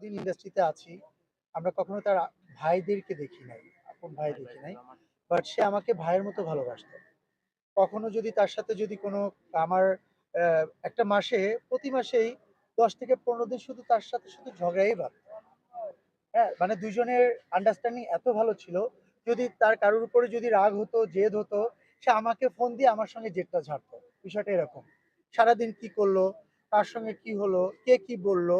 এতদিন ইন্ডাস্ট্রিতে আছি, আমরা কখনো তার ভাইদেরকে দেখি নাই, আপন ভাই দেখি নাই বাট সে আমাকে ভাইয়ের মতো ভালোবাসতো। কখনো যদি তার সাথে যদি কোনো আমার একটা মাসে, প্রতি মাসেই দশ থেকে পনেরো দিন শুধু তার সাথে শুধু ঝগড়াই বাঁধত হ্যাঁ মানে দুজনের আন্ডারস্ট্যান্ডিং এত ভালো ছিল, যদি তার কারোর উপরে যদি রাগ হতো, জেদ হতো, সে আমাকে ফোন দিয়ে আমার সঙ্গে জেদটা ঝাড়তো। বিষয়টা এরকম। সারাদিন কি করল, কার সঙ্গে কি হলো, কে কি বলল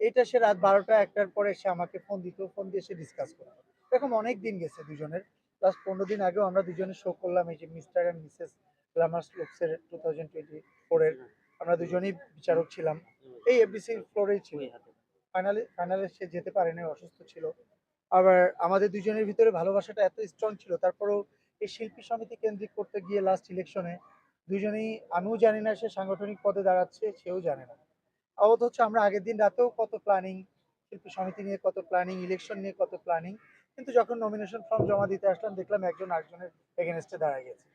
এটা সে রাত বারোটা, একটার পরে সে আমাকে ফোন দিত ফোন দিয়ে সে ডিসকাস করতো। এরকম অনেক দিন গেছে দুজনের। লাস্ট পনেরো দিন আগেও আমরা দুজনে শো করলাম, এই যে মিস্টার অ্যান্ড মিসেস গ্লামার্স লুকসের টু থাউজেন্ড টোয়েন্টি ফোরের আমরা দুজনেই বিচারক ছিলাম। এই এফবিসি ফ্লোরেই ছিল। ফাইনালে ফাইনালে সে যেতে পারেনি, অসুস্থ ছিল। আবার আমাদের দুজনের ভিতরে ভালোবাসাটা এত স্ট্রং ছিল। তারপরেও এই শিল্পী সমিতি কেন্দ্রিক করতে গিয়ে লাস্ট ইলেকশনে দুজনেই, আমিও জানি না সে সাংগঠনিক পদে দাঁড়াচ্ছে, সেও জানে না। অথচ আমরা আগের দিন রাতেও কত প্ল্যানিং শিল্পী সমিতি নিয়ে কত প্ল্যানিং ইলেকশন নিয়ে কত প্ল্যানিং কিন্তু যখন নমিনেশন ফর্ম জমা দিতে আসলাম দেখলাম একজন আরেকজনের এগেনস্টে দাঁড়ায় গেছে।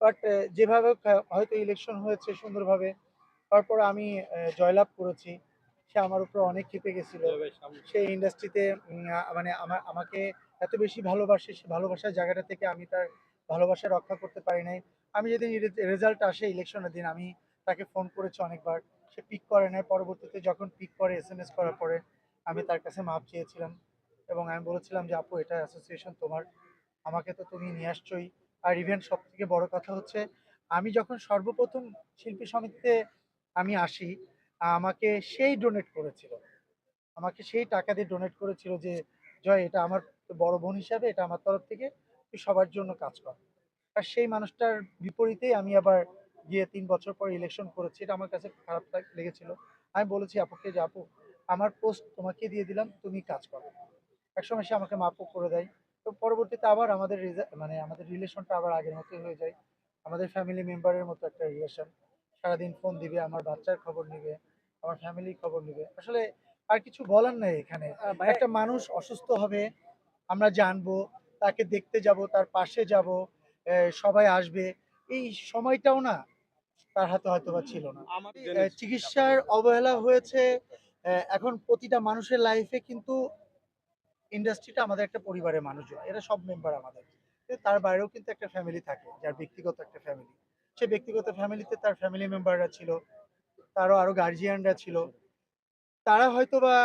বাট যেভাবে হয়তো ইলেকশন হয়েছে সুন্দরভাবে তারপর আমি জয়লাভ করেছি। সে আমার উপর অনেক ক্ষেপে গেছিল। সেই ইন্ডাস্ট্রিতে মানে আমার আমাকে এত বেশি ভালোবাসে সে ভালোবাসার জায়গাটা থেকে আমি তার ভালোবাসা রক্ষা করতে পারি নাই। আমি যেদিন রেজাল্ট আসে ইলেকশনের দিন আমি তাকে ফোন করেছি অনেকবার। সে পিক করে নাই। পরবর্তীতে যখন পিক করে এস এম এস করার পরে আমি তার কাছে মাপ চেয়েছিলাম এবং আমি বলেছিলাম যে, আপু, এটা অ্যাসোসিয়েশন তোমার। আমাকে তো তুমি নিয়ে আসছোই। আর ইভেন্ট সব থেকে বড় কথা হচ্ছে, আমি যখন সর্বপ্রথম শিল্পী সমিতিতে আমি আসি, আমাকে সেই ডোনেট করেছিল। আমাকে সেই টাকা দিয়ে ডোনেট করেছিল যে, জয়, এটা আমার বড় বোন হিসাবে, এটা আমার তরফ থেকে, তুই সবার জন্য কাজ কর। আর সেই মানুষটার বিপরীতেই আমি আবার গিয়ে তিন বছর পর ইলেকশন করেছি এটা আমার কাছে খারাপ লাগ- লেগেছিল। আমি বলেছি আপুকে যে আপু আমার পোস্ট তোমাকে দিয়ে দিলাম তুমি কাজ করো। একসময় সে আমাকে মাপও করে দেয়। তো পরবর্তীতে আবার আমাদের মানে আমাদের রিলেশনটা আবার আগের মতোই হয়ে যায়। আমাদের ফ্যামিলি মেম্বারের মতো একটা রিলেশন সারাদিন ফোন দিবে আমার বাচ্চার খবর নিবে আমার ফ্যামিলির খবর নিবে। আসলে আর কিছু বলার নেই এখানে। একটা মানুষ অসুস্থ হবে আমরা জানব তাকে দেখতে যাব তার পাশে যাব সবাই আসবে। এই সময়টাও না তার হাতে হয়তো বা ছিল না। চিকিৎসার অবহেলা হয়েছে এখন প্রতিটা মানুষের লাইফে কিন্তু ইন্ডাস্ট্রিটা আমাদের একটা পরিবারের মানুষজন এরা সব মেম্বার আমাদের। তার বাইরেও কিন্তু একটা ফ্যামিলি থাকে যার ব্যক্তিগত একটা ফ্যামিলি সে ব্যক্তিগত ফ্যামিলিতে তার ফ্যামিলি মেম্বাররা ছিল তারও আরও গার্জিয়ানরা ছিল। তারা হয়তো বা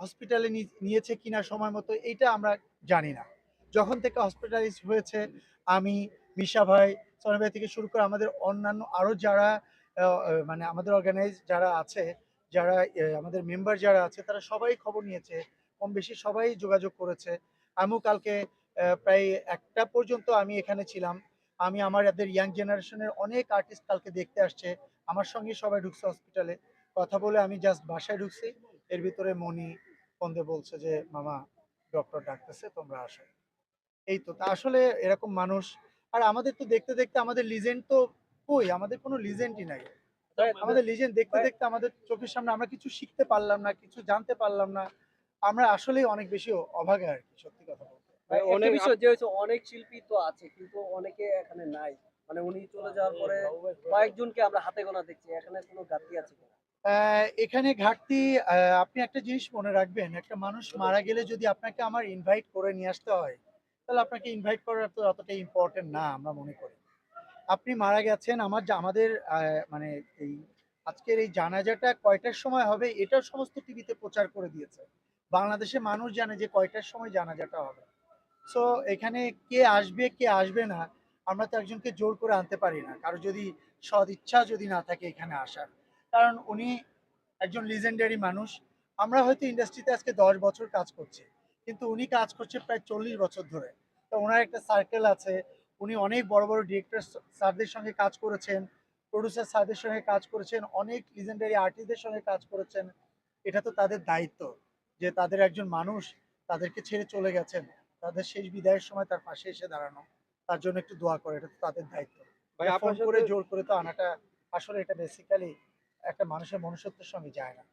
হসপিটালে নিয়েছে কিনা সময় মতো এইটা আমরা জানি না। যখন থেকে হসপিটালাইজ হয়েছে আমি মিশা ভাই সনি ভাই থেকে শুরু করে আমাদের অন্যান্য আরও যারা মানে আমাদের অর্গানাইজ যারা আছে, যারা আমাদের মেম্বার যারা আছে, তারা সবাই খবর নিয়েছে কম বেশি সবাই যোগাযোগ করেছে। আমিও কালকে প্রায় একটা পর্যন্ত আমি এখানে ছিলাম। আমি আমাদের ইয়াং জেনারেশনের অনেক আর্টিস্ট কালকে দেখতে আসছে। আমার সঙ্গে সবাই ঢুকছে হসপিটালে কথা বলে আমি জাস্ট বাসায় ঢুকছি। এর ভিতরে মনি ফোন বলছে যে, মামা ডক্টর ডাকতেছে, তোমরা আসো। এই তো, তা আসলে এরকম মানুষ আর আমাদের তো দেখতে দেখতে আমাদের লিজেন্ড তো কই? আমাদের কোনো লিজেন্ডই নাই। আমাদের লিজেন্ড দেখতে দেখতে আমাদের চোখের সামনে আমরা কিছু শিখতে পারলাম না কিছু জানতে পারলাম না। আমরা আসলেই অনেক বেশি অভাগা আর কি সত্যি কথা বলতে। অনেক- বিষয় যে হচ্ছে অনেক শিল্পী তো আছে কিন্তু অনেকে এখানে নাই। মানে উনি চলে যাওয়ার পরে কয়েকজনকে আমরা হাতে গোনা দেখছি এখানে কোনো ঘাটতি আছে কিনা? এখানে ঘাটতি আহ, আপনি একটা জিনিস মনে রাখবেন একটা মানুষ মারা গেলে যদি আপনাকে আমার ইনভাইট করে নিয়ে আসতে হয় তাহলে আপনাকে ইনভাইট করার তো অতটা ইম্পর্টেন্ট না, আমরা মনে করি। আপনি মারা গেছেন, আমার আমাদের মানে এই আজকের এই জানাজাটা কয়টার সময় হবে, এটাও সমস্ত টিভিতে প্রচার করে দিয়েছে। বাংলাদেশে মানুষ জানে যে কয়টার সময় জানাজাটা হবে। সো এখানে কে আসবে কে আসবে না, আমরা তো একজনকে জোর করে আনতে পারি না। কারও যদি সদ ইচ্ছা যদি না থাকে এখানে আসার। কারণ উনি একজন লিজেন্ডারি মানুষ। আমরা হয়তো ইন্ডাস্ট্রিতে আজকে দশ বছর কাজ করছি, কিন্তু উনি কাজ করছে প্রায় চল্লিশ বছর ধরে। তো ওনার একটা সার্কেল আছে। উনি অনেক বড় বড় ডিরেক্টর স্যারদের সঙ্গে কাজ করেছেন প্রডিউসার স্যারদের সঙ্গে কাজ করেছেন অনেক লিজেন্ডারি আর্টিস্টদের সঙ্গে কাজ করেছেন। এটা তো তাদের দায়িত্ব যে তাদের একজন মানুষ তাদেরকে ছেড়ে চলে গেছেন। তাদের শেষ বিদায়ের সময় তার পাশে এসে দাঁড়ানো। তার জন্য একটু দোয়া করে এটা তো তাদের দায়িত্ব। ভাই ফোন করে জোর করে তো আনাটা আসলে এটা বেসিক্যালি একটা মানুষের মনুষ্যত্বের সঙ্গে যায় না।